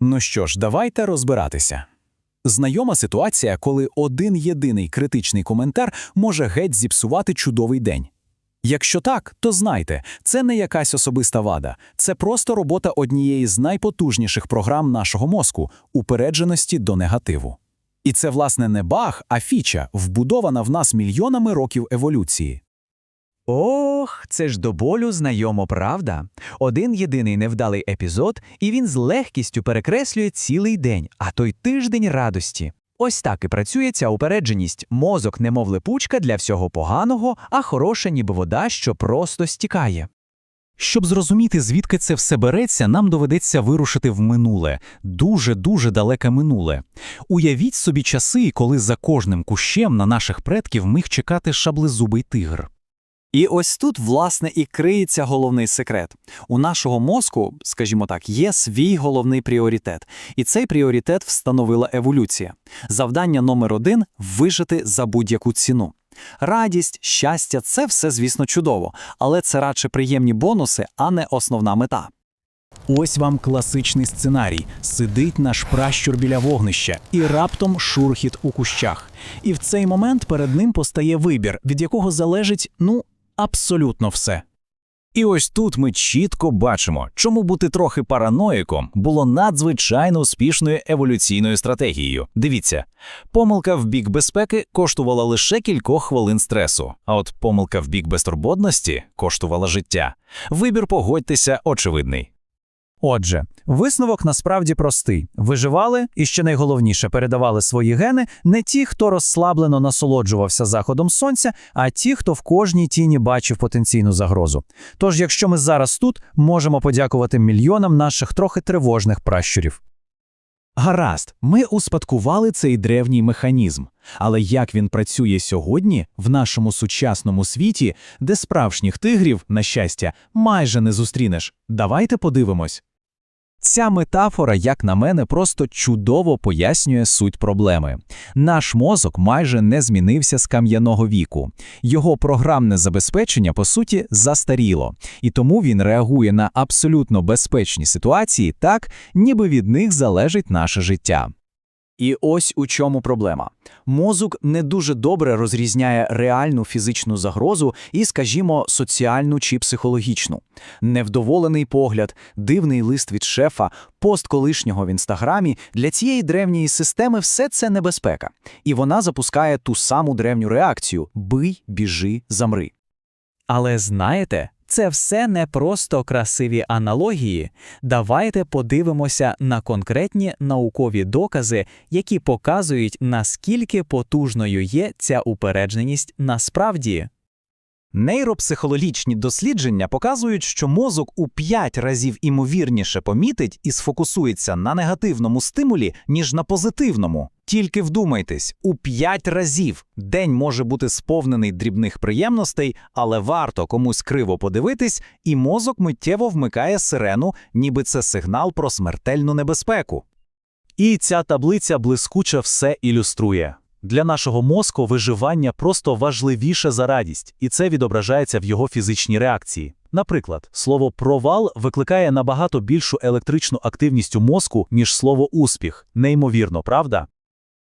Ну що ж, давайте розбиратися. Знайома ситуація, коли один єдиний критичний коментар може геть зіпсувати чудовий день. Якщо так, то знайте, це не якась особиста вада, це просто робота однієї з найпотужніших програм нашого мозку упередженості до негативу. І це, власне, не баг, а фіча, вбудована в нас мільйонами років еволюції. Ох, це ж до болю знайомо, правда? Один єдиний невдалий епізод, і він з легкістю перекреслює цілий день, а то й тиждень радості. Ось так і працює ця упередженість. Мозок немов липучка для всього поганого, а хороша ніби вода, що просто стікає. Щоб зрозуміти, звідки це все береться, нам доведеться вирушити в минуле, дуже-дуже далеке минуле. Уявіть собі часи, коли за кожним кущем на наших предків міг чекати шаблезубий тигр. І ось тут, власне, і криється головний секрет. У нашого мозку, скажімо так, є свій головний пріоритет, і цей пріоритет встановила еволюція. Завдання номер один вижити за будь-яку ціну. Радість, щастя це все, звісно, чудово, але це радше приємні бонуси, а не основна мета. Ось вам класичний сценарій: сидить наш пращур біля вогнища, і раптом шурхіт у кущах. І в цей момент перед ним постає вибір, від якого залежить, ну, абсолютно все. І ось тут ми чітко бачимо, чому бути трохи параноїком було надзвичайно успішною еволюційною стратегією. Дивіться, помилка в бік безпеки коштувала лише кількох хвилин стресу, а от помилка в бік безтурботності коштувала життя. Вибір, погодьтеся, очевидний. Отже, висновок насправді простий: виживали і ще найголовніше передавали свої гени не ті, хто розслаблено насолоджувався заходом сонця, а ті, хто в кожній тіні бачив потенційну загрозу. Тож, якщо ми зараз тут, можемо подякувати мільйонам наших трохи тривожних пращурів. Гаразд, ми успадкували цей древній механізм. Але як він працює сьогодні в нашому сучасному світі, де справжніх тигрів, на щастя, майже не зустрінеш? Давайте подивимось. Ця метафора, як на мене, просто чудово пояснює суть проблеми. Наш мозок майже не змінився з кам'яного віку. Його програмне забезпечення, по суті, застаріло, і тому він реагує на абсолютно безпечні ситуації так, ніби від них залежить наше життя. І ось у чому проблема. Мозок не дуже добре розрізняє реальну фізичну загрозу і, скажімо, соціальну чи психологічну. Невдоволений погляд, дивний лист від шефа, пост колишнього в інстаграмі для цієї древньої системи все це небезпека. І вона запускає ту саму древню реакцію бий, біжи, замри. Але знаєте, це все не просто красиві аналогії. Давайте подивимося на конкретні наукові докази, які показують, наскільки потужною є ця упередженість насправді. Нейропсихологічні дослідження показують, що мозок у 5 разів імовірніше помітить і сфокусується на негативному стимулі, ніж на позитивному. Тільки вдумайтесь, у 5 разів день може бути сповнений дрібних приємностей, але варто комусь криво подивитись, і мозок миттєво вмикає сирену, ніби це сигнал про смертельну небезпеку. І ця таблиця блискуче все ілюструє. Для нашого мозку виживання просто важливіше за радість, і це відображається в його фізичній реакції. Наприклад, слово провал викликає набагато більшу електричну активність у мозку, ніж слово успіх. Неймовірно, правда?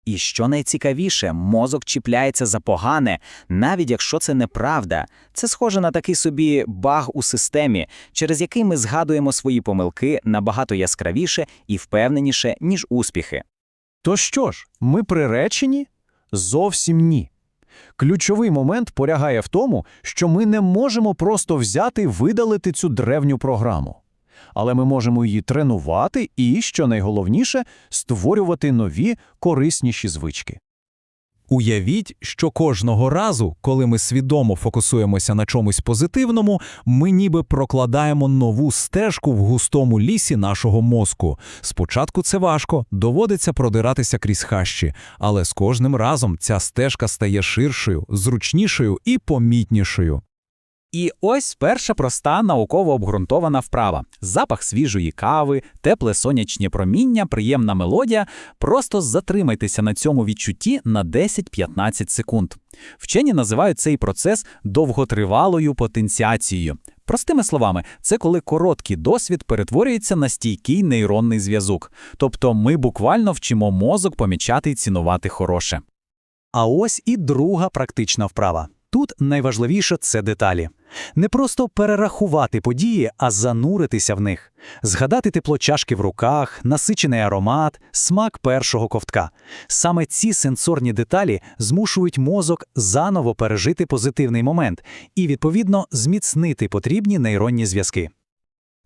І що найцікавіше, мозок чіпляється за погане, навіть якщо це неправда. Це схоже на такий собі баг у системі, через який ми згадуємо свої помилки набагато яскравіше і впевненіше, ніж успіхи. То що ж, ми приречені? Зовсім ні. Ключовий момент полягає в тому, що ми не можемо просто взяти видалити цю древню програму. Але ми можемо її тренувати і, що найголовніше, створювати нові, корисніші звички. Уявіть, що кожного разу, коли ми свідомо фокусуємося на чомусь позитивному, ми ніби прокладаємо нову стежку в густому лісі нашого мозку. Спочатку це важко, доводиться продиратися крізь хащі, але з кожним разом ця стежка стає ширшою, зручнішою і помітнішою. І ось перша проста науково обґрунтована вправа: запах свіжої кави, тепле сонячне проміння, приємна мелодія. Просто затримайтеся на цьому відчутті на 10-15 секунд. Вчені називають цей процес довготривалою потенціацією. Простими словами, це коли короткий досвід перетворюється на стійкий нейронний зв'язок. Тобто ми буквально вчимо мозок помічати і цінувати хороше. А ось і друга практична вправа. Тут найважливіше це деталі. Не просто перерахувати події, а зануритися в них. Згадати тепло чашки в руках, насичений аромат, смак першого ковтка. Саме ці сенсорні деталі змушують мозок заново пережити позитивний момент і, відповідно, зміцнити потрібні нейронні зв'язки.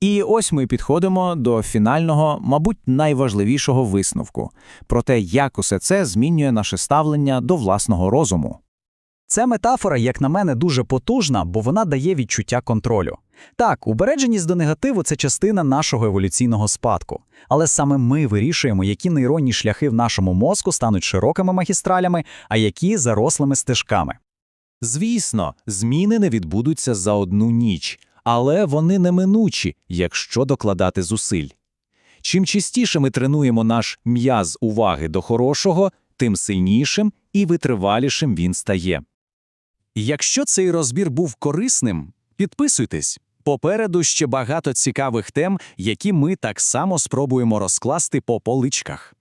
І ось ми підходимо до фінального, мабуть, найважливішого висновку про те, як усе це змінює наше ставлення до власного розуму. Ця метафора, як на мене, дуже потужна, бо вона дає відчуття контролю. Так, упередженість до негативу це частина нашого еволюційного спадку, але саме ми вирішуємо, які нейронні шляхи в нашому мозку стануть широкими магістралями, а які зарослими стежками. Звісно, зміни не відбудуться за одну ніч, але вони неминучі, якщо докладати зусиль. Чим частіше ми тренуємо наш м'яз уваги до хорошого, тим сильнішим і витривалішим він стає. Якщо цей розбір був корисним, підписуйтесь. Попереду ще багато цікавих тем, які ми так само спробуємо розкласти по поличках.